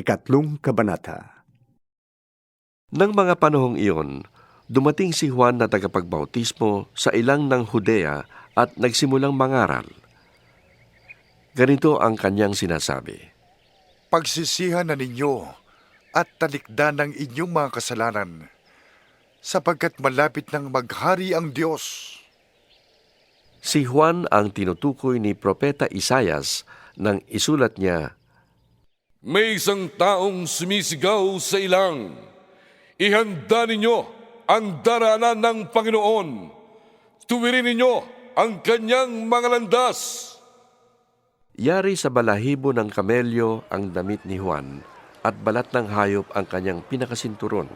Ikatlong Kabanata Nang mga panahong iyon, dumating si Juan na tagapagbautismo sa ilang ng Judea at nagsimulang mangaral. Ganito ang kanyang sinasabi. Pagsisihan na ninyo at talikdan ng inyong mga kasalanan, sapagkat malapit nang maghari ang Diyos. Si Juan ang tinutukoy ni Propeta Isayas nang isulat niya, May isang taong sumisigaw sa ilang. Ihanda ninyo ang daranan ng Panginoon. Tuwirin ninyo ang kanyang mga landas. Yari sa balahibo ng kamelyo ang damit ni Juan at balat ng hayop ang kanyang pinakasinturon.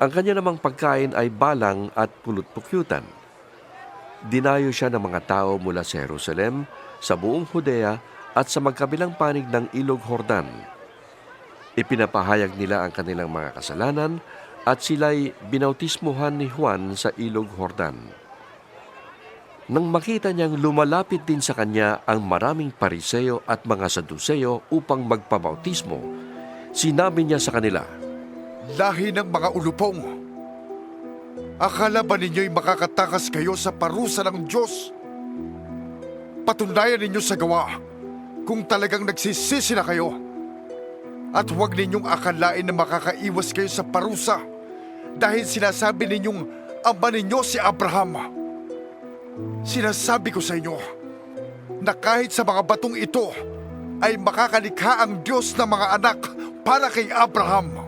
Ang kanya namang pagkain ay balang at pulot-pukyutan. Dinayo siya ng mga tao mula sa Jerusalem, sa buong Judea at sa magkabilang panig ng Ilog Hordan. Ipinapahayag nila ang kanilang mga kasalanan at sila'y binautismuhan ni Juan sa Ilog Hordan. Nang makita niyang lumalapit din sa kanya ang maraming pariseo at mga saduseo upang magpabautismo, sinabi niya sa kanila, Lahi ng mga ulupong. Akala ba ninyo'y makakatakas kayo sa parusa ng Diyos? Patunayan ninyo sa gawa kung talagang nagsisisi na kayo. At huwag ninyong akalain na makakaiwas kayo sa parusa dahil sinasabi ninyong ama ninyo si Abraham. Sinasabi ko sa inyo na kahit sa mga batong ito ay makakalikha ang Diyos ng mga anak para kay Abraham.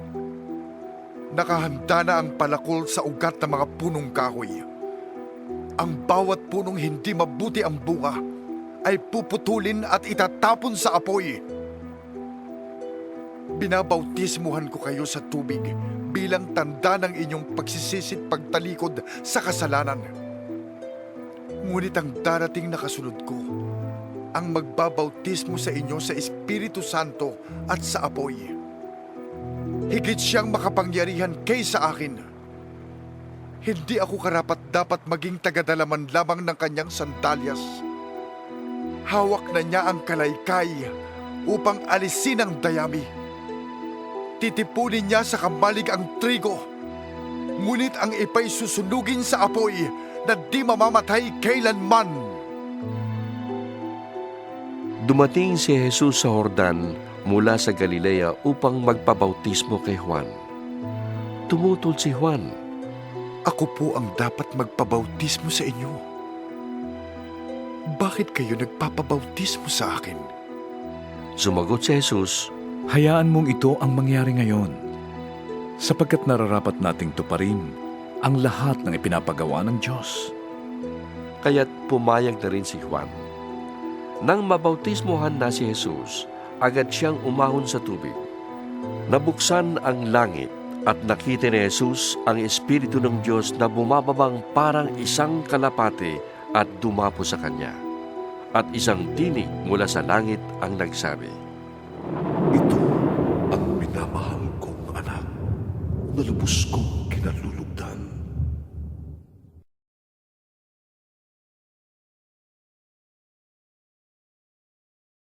Nakahanda na ang palakol sa ugat ng mga punong kahoy. Ang bawat punong hindi mabuti ang bunga ay puputulin at itatapon sa apoy. Binabautismuhan ko kayo sa tubig bilang tanda ng inyong pagsisisit pagtalikod sa kasalanan. Ngunit ang darating na kasunod ko, ang magbabautismo sa inyo sa Espiritu Santo at sa apoy. Higit siyang makapangyarihan kaysa akin. Hindi ako karapat dapat maging tagadalaman lamang ng kanyang sandalyas. Hawak na niya ang kalaykay upang alisin ang dayami. Titipunin niya sa kamalig ang trigo. Ngunit ang ipay susunugin sa apoy na di mamamatay kailanman. Dumating si Jesus sa Hordan mula sa Galilea upang magpabautismo kay Juan. Tumutol si Juan. Ako po ang dapat magpabautismo sa inyo. Bakit kayo nagpapabautismo sa akin? Sumagot si Jesus, Hayaan mong ito ang mangyari ngayon, sapagkat nararapat nating tuparin ang lahat ng ipinapagawa ng Diyos. kaya't pumayag na rin si Juan. Nang mabautismohan na si Jesus, agad siyang umahon sa tubig. Nabuksan ang langit at nakita ni Jesus ang Espiritu ng Diyos na bumababang parang isang kalapate at dumapo sa kanya. At isang tinig mula sa langit ang nagsabi, Ito ang minamahal kong anak na lubos kong kinalulugdan.